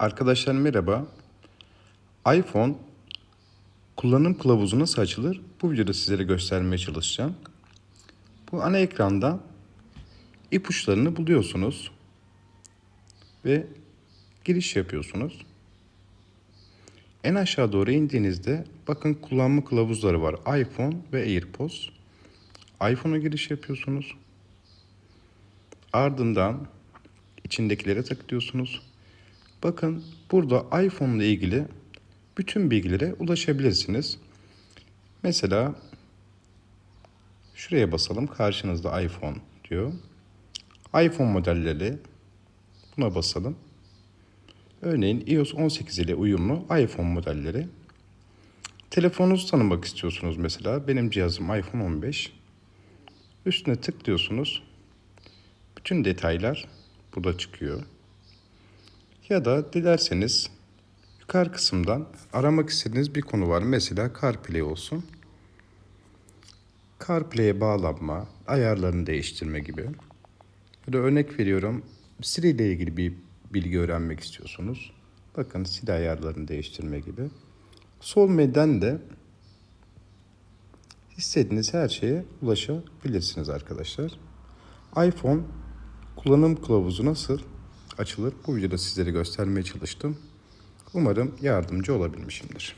Arkadaşlar merhaba. iPhone kullanım kılavuzu nasıl açılır? Bu videoda sizlere göstermeye çalışacağım. Bu ana ekranda ipuçlarını buluyorsunuz ve giriş yapıyorsunuz. En aşağı doğru indiğinizde bakın kullanma kılavuzları var. iPhone ve AirPods. iPhone'a giriş yapıyorsunuz. Ardından içindekilere tıklıyorsunuz. Bakın burada iPhone ile ilgili bütün bilgilere ulaşabilirsiniz. Mesela şuraya basalım. Karşınızda iPhone diyor. iPhone modelleri buna basalım. Örneğin iOS 18 ile uyumlu iPhone modelleri. Telefonunuzu tanımak istiyorsunuz mesela. Benim cihazım iPhone 15. Üstüne tıklıyorsunuz. Bütün detaylar burada çıkıyor. Ya da dilerseniz yukarı kısımdan aramak istediğiniz bir konu var. Mesela CarPlay olsun. CarPlay'e bağlanma, ayarlarını değiştirme gibi. Ya da örnek veriyorum Siri ile ilgili bir bilgi öğrenmek istiyorsunuz. Bakın Siri ayarlarını değiştirme gibi. Sol menüden de istediğiniz her şeye ulaşabilirsiniz arkadaşlar. iPhone kullanım kılavuzu nasıl açılır? Bu videoda sizlere göstermeye çalıştım. Umarım yardımcı olabilmişimdir.